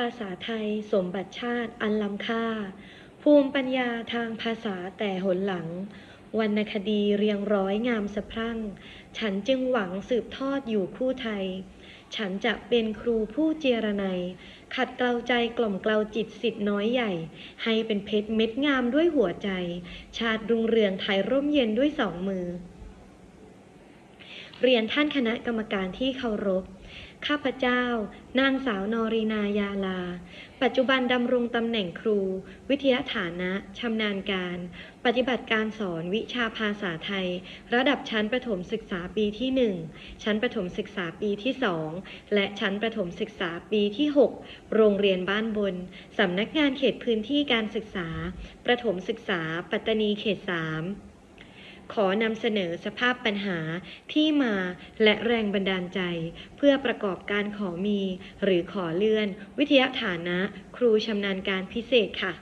ภาษาไทยสมบัติชาติอันล้ำค่า ภูมิปัญญาทางภาษาแต่หนหลัง วรรณคดีเรียงร้อยงามสะพรั่ง ฉันจึงหวังสืบทอดอยู่คู่ไทย ฉันจะเป็นครูผู้เจรไนขัดเกลาใจกล่อมเกลาจิตสิทธิ์น้อยใหญ่ ให้เป็นเพชรเม็ดงามด้วยหัวใจ ชาติรุ่งเรืองไทยร่มเย็นด้วยสองมือ เรียนท่านคณะกรรมการที่เคารพ ข้าพเจ้า นางสาวนอรีนายาลา ปัจจุบันดำรงตำแหน่งครู วิทยาฐานะชำนาญการ ปฏิบัติการสอนวิชาภาษาไทย ระดับชั้นประถมศึกษาปีที่ 1 ชั้นประถมศึกษาปีที่ 2 และชั้นประถมศึกษาปีที่ 6 โรงเรียนบ้านบนสำนักงานเขตพื้นที่การศึกษา ประถมศึกษา ปัตตานีเขต 3 ขอนำเสนอสภาพปัญหาที่มาและแรงบันดาลใจ เพื่อประกอบการขอมี หรือขอเลื่อน วิทยาฐานะ ครูชำนาญการพิเศษค่ะ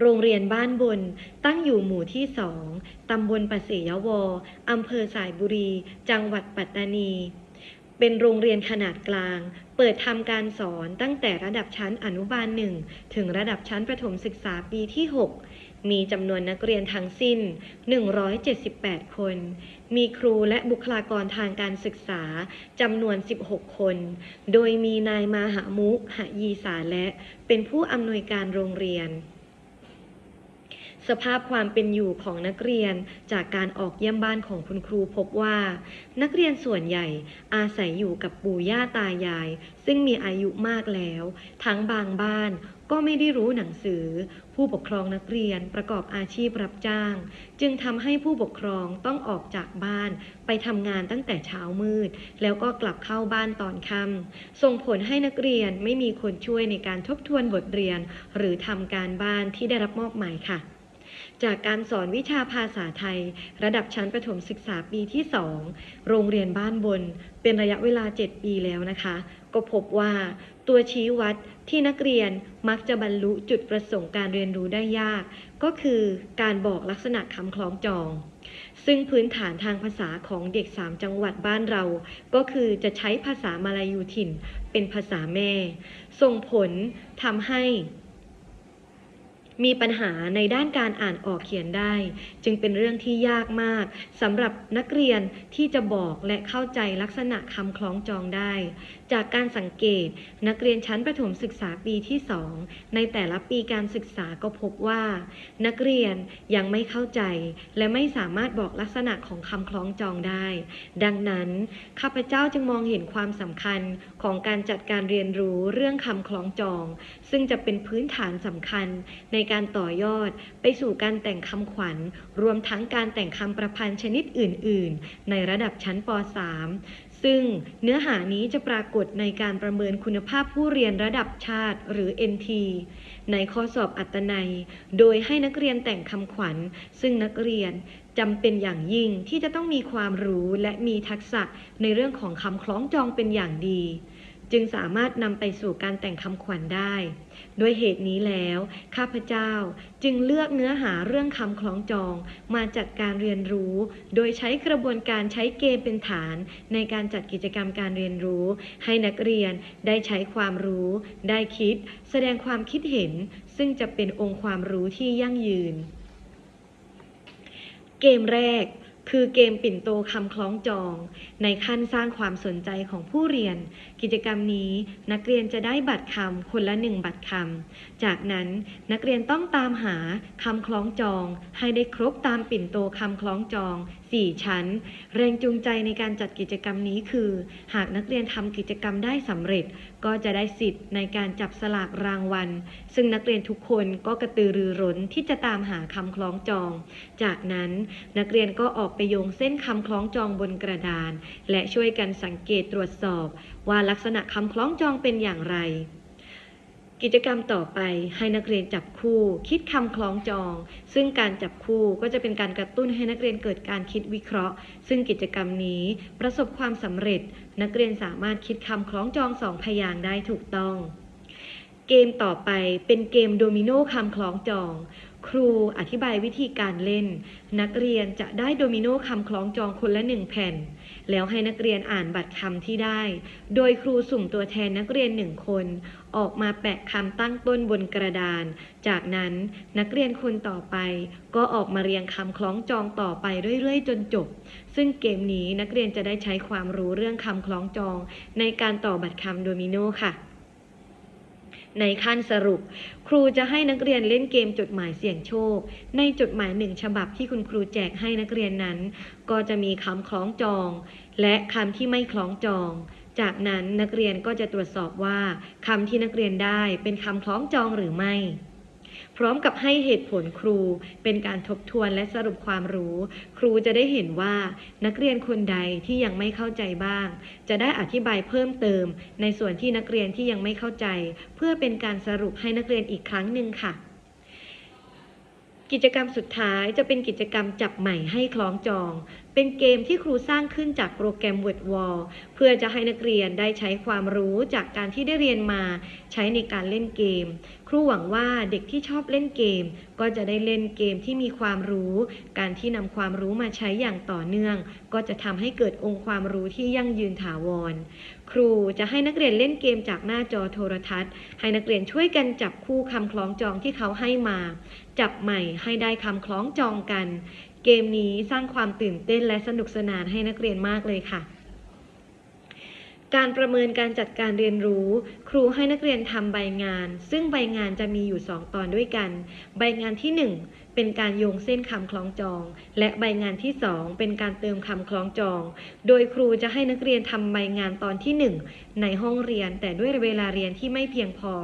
โรงเรียนบ้านบน ตั้งอยู่หมู่ที่สองตำบลปัสเสยวออำเภอสายบุรี จังหวัดปัตตานี เป็นโรงเรียนขนาดกลาง เปิดทำการสอนตั้งแต่ระดับชั้นอนุบาลหนึ่งถึงระดับชั้นประถมศึกษาปีที่ 6 มีจำนวนนักเรียนทั้งสิ้น 178 คน มีครูและบุคลากรทางการศึกษาจำนวน 16 คน โดยมีนายมาหามุกหยีสาและเป็นผู้อำนวยการโรงเรียน สภาพความเป็นอยู่ของนักเรียนจากการออกเยี่ยมบ้านของคุณครูพบว่า นักเรียนส่วนใหญ่อาศัยอยู่กับปู่ย่าตายาย ซึ่งมีอายุมากแล้ว ทั้งบางบ้านก็ไม่ได้รู้หนังสือ ผู้ปกครองนักเรียนประกอบอาชีพรับจ้าง จึงทำให้ผู้ปกครองต้องออกจากบ้านไปทำงานตั้งแต่เช้ามืด แล้วก็กลับเข้าบ้านตอนค่ำส่งผลให้นักเรียนไม่มีคนช่วยในการทบทวนบทเรียน หรือทำการบ้านที่ได้รับมอบหมายค่ะ จากการสอนวิชาภาษาไทย ระดับชั้นประถมศึกษาปีที่ 2 โรงเรียนบ้านบน เป็นระยะเวลา 7 ปีแล้วนะคะ ก็พบว่าตัวชี้วัดที่นักเรียนมักจะบรรลุจุดประสงค์การเรียนรู้ได้ยาก ก็คือการบอกลักษณะคำคล้องจอง ซึ่งพื้นฐานทางภาษาของเด็ก 3 จังหวัดบ้านเรา ก็คือจะใช้ภาษามาลายูถิ่นเป็นภาษาแม่ ส่งผลทำให้ มีปัญหาในด้านการอ่านออกเขียนได้ จึงเป็นเรื่องที่ยากมากสำหรับนักเรียนที่จะบอกและเข้าใจลักษณะคำคล้องจองได้จากการสังเกต นักเรียนชั้นประถมศึกษาปีที่ 2 ในแต่ละปีการศึกษาก็พบว่า นักเรียนยังไม่เข้าใจ และไม่สามารถบอกลักษณะของคำคล้องจองได้ ดังนั้น ข้าพเจ้าจึงมองเห็นความสำคัญของการจัดการเรียนรู้เรื่องคำคล้องจอง ซึ่งจะเป็นพื้นฐานสำคัญในการต่อยอดไปสู่การแต่งคำขวัญ รวมทั้งการแต่งคำประพันธ์ชนิดอื่น ๆ ในระดับชั้นป .3 ซึ่งเนื้อหานี้จะปรากฏในการประเมินคุณภาพผู้เรียนระดับชาติหรือ NT ในข้อสอบอัตนัย โดยให้นักเรียนแต่งคำขวัญ ซึ่งนักเรียนจำเป็นอย่างยิ่งที่จะต้องมีความรู้และมีทักษะในเรื่องของคำคล้องจองเป็นอย่างดี จึงสามารถนำไปสู่การแต่งคำขวัญได้ ด้วยเหตุนี้แล้ว ข้าพเจ้าจึงเลือกเนื้อหาเรื่องคำคล้องจองมาจัดการเรียนรู้ โดยใช้กระบวนการใช้เกมเป็นฐาน ในการจัดกิจกรรมการเรียนรู้ ให้นักเรียนได้ใช้ความรู้ ได้คิด แสดงความคิดเห็น ซึ่งจะเป็นองค์ความรู้ที่ยั่งยืน เกมแรกคือเกมปิ่นโตคำคล้องจอง ในขั้นสร้างความสนใจของผู้เรียนกิจกรรมนี้นักเรียนจะได้บัตรคำคนละหนึ่งบัตรคำ จากนั้นนักเรียนต้องตามหาคำคล้องจอง ให้ได้ครบตามปิ่นโตคำคล้องจอง 4 ชั้น แรงจูงใจในการจัดกิจกรรมนี้คือ หากนักเรียนทำกิจกรรมได้สำเร็จ ก็จะได้สิทธิ์ในการจับสลากรางวัล ซึ่งนักเรียนทุกคนก็กระตือรือร้นที่จะตามหาคำคล้องจอง จากนั้นนักเรียนก็ออกไปโยงเส้นคำคล้องจองบนกระดาน และช่วยกันสังเกตตรวจสอบว่าลักษณะคำคล้องจองเป็นอย่างไร กิจกรรมต่อไปให้นักเรียนจับคู่ คิดคำคล้องจอง ซึ่งการจับคู่ก็จะเป็นการกระตุ้นให้นักเรียนเกิดการคิดวิเคราะห์ ซึ่งกิจกรรมนี้ประสบความสำเร็จ นักเรียนสามารถคิดคำคล้องจองสองพยางได้ถูกต้อง เกมต่อไปเป็นเกมโดมิโนคำคล้องจองครูอธิบายวิธีการเล่น นักเรียนจะได้โดมิโนคำคล้องจองคนละหนึ่งแผ่น แล้วให้นักเรียนอ่านบัตรคำที่ได้ โดยครูสุ่มตัวแทนนักเรียนหนึ่งคน ออกมาแปะคำตั้งต้นบนกระดาน จากนั้นนักเรียนคนต่อไป ก็ออกมาเรียงคำคล้องจองต่อไปเรื่อยๆ จนจบ ซึ่งเกมนี้นักเรียนจะได้ใช้ความรู้เรื่องคำคล้องจอง ในการต่อบัตรคำโดมิโนค่ะ ในขั้นสรุป ครูจะให้นักเรียนเล่นเกมจดหมายเสี่ยงโชค ในจดหมายหนึ่งฉบับที่คุณครูแจกให้นักเรียนนั้น ก็จะมีคำคล้องจอง และคำที่ไม่คล้องจอง จากนั้นนักเรียนก็จะตรวจสอบว่าคำที่นักเรียนได้เป็นคำคล้องจองหรือไม่ พร้อมกับให้เหตุผลครู เป็นการทบทวนและสรุปความรู้ ครูจะได้เห็นว่า นักเรียนคนใดที่ยังไม่เข้าใจบ้าง จะได้อธิบายเพิ่มเติม ในส่วนที่นักเรียนที่ยังไม่เข้าใจ เพื่อเป็นการสรุปให้นักเรียนอีกครั้งหนึ่งค่ะ กิจกรรมสุดท้ายจะเป็นกิจกรรมจับใหม่ให้คล้องจอง เป็นเกมที่ครูสร้างขึ้นจากโปรแกรม WordWall เพื่อจะให้นักเรียนได้ใช้ความรู้จากการที่ได้เรียนมาใช้ในการเล่นเกม ครูหวังว่าเด็กที่ชอบเล่นเกม ก็จะได้เล่นเกมที่มีความรู้ การที่นำความรู้มาใช้อย่างต่อเนื่อง ก็จะทำให้เกิดองค์ความรู้ที่ยั่งยืนถาวร ครูจะให้นักเรียนเล่นเกมจากหน้าจอโทรทัศน์ ให้นักเรียนช่วยกันจับคู่คำคล้องจองที่เขาให้มา จับใหม่ให้ได้คำคล้องจองกัน เกมนี้สร้างความตื่นเต้นและสนุกสนานให้นักเรียนมากเลยค่ะการประเมินการจัดการเรียนรู้ ครูให้นักเรียนทำใบงาน ซึ่งใบงานจะมีอยู่ 2 ตอนด้วยกัน ใบงานที่ 1 เป็นการโยงเส้นคำคล้องจอง และใบงานที่ 2 เป็นการเติมคำคล้องจอง โดยครูจะให้นักเรียนทำใบงานตอนที่ 1 ในห้องเรียน แต่ด้วยเวลาเรียนที่ไม่เพียงพอ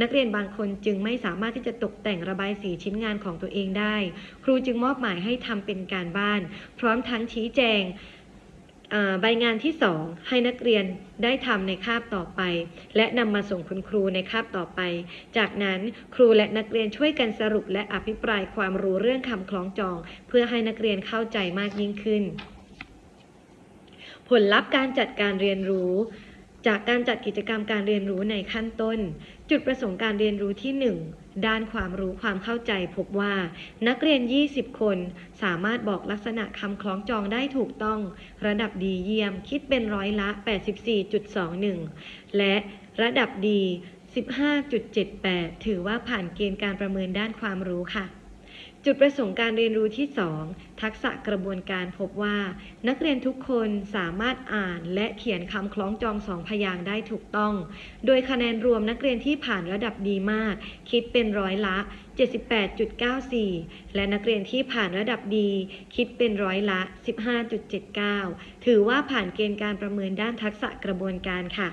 นักเรียนบางคนจึงไม่สามารถที่จะตกแต่งระบายสีชิ้นงานของตัวเองได้ ครูจึงมอบหมายให้ทำเป็นการบ้าน พร้อมทั้งชี้แจง ใบงานที่ 2 ให้นักเรียนได้ทำในคาบต่อไป และนำมาส่งคุณครูในคาบต่อไป จากนั้นครูและนักเรียนช่วยกันสรุปและอภิปรายความรู้เรื่องคำคล้องจอง เพื่อให้นักเรียนเข้าใจมากยิ่งขึ้น ผลลัพธ์การจัดการเรียนรู้ จากการจัดกิจกรรมการเรียนรู้ในขั้นต้น จุดประสงค์การเรียนรู้ที่ 1 ด้านความรู้ความเข้าใจพบว่า นักเรียน 20 คน สามารถบอกลักษณะคำคล้องจองได้ถูกต้อง ระดับดีเยี่ยมคิดเป็นร้อยละ 84.21 และระดับดี 15.78 ถือว่าผ่านเกณฑ์การประเมินด้านความรู้ค่ะ จุดประสงค์การเรียนรู้ที่ 2 ทักษะกระบวนการพบว่า นักเรียนทุกคนสามารถอ่านและเขียนคำคล้องจองสองพยางค์ได้ถูกต้อง โดยคะแนนรวมนักเรียนที่ผ่านระดับดีมาก คิดเป็นร้อยละ 78.94 และนักเรียนที่ผ่านระดับดี คิดเป็นร้อยละ 15.79 ถือว่าผ่านเกณฑ์การประเมินด้านทักษะกระบวนการค่ะ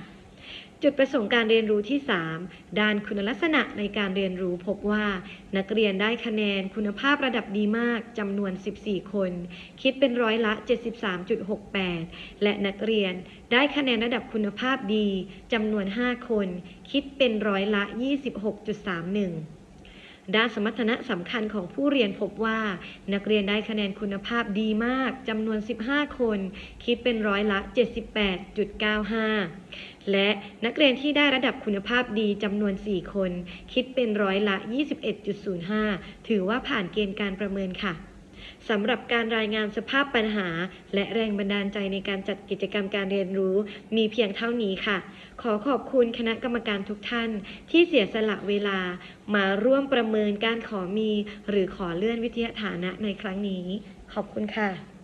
จุดประสงค์การเรียนรู้ที่ 3 ด้านคุณลักษณะในการเรียนรู้พบว่า นักเรียนได้คะแนนคุณภาพระดับดีมากจำนวน 14 คน คิดเป็นร้อยละ 73.68 และนักเรียนได้คะแนนระดับคุณภาพดีจำนวน 5 คน คิดเป็นร้อยละ 26.31 ด้านสมรรถนะสำคัญของผู้เรียนพบว่า นักเรียนได้คะแนนคุณภาพดีมากจำนวน 15 คน คิดเป็นร้อยละ 78.95 และนักเรียนที่ได้ระดับคุณภาพดีจำนวน 4 คน คิดเป็นร้อยละ 21.05 ถือว่าผ่านเกณฑ์การประเมินค่ะ สำหรับการรายงานสภาพปัญหา และแรงบันดาลใจในการจัดกิจกรรมการเรียนรู้ มีเพียงเท่านี้ค่ะ ขอขอบคุณคณะกรรมการทุกท่าน ที่เสียสละเวลา มาร่วมประเมินการขอมี หรือขอเลื่อนวิทยาฐานะในครั้งนี้ ขอบคุณค่ะ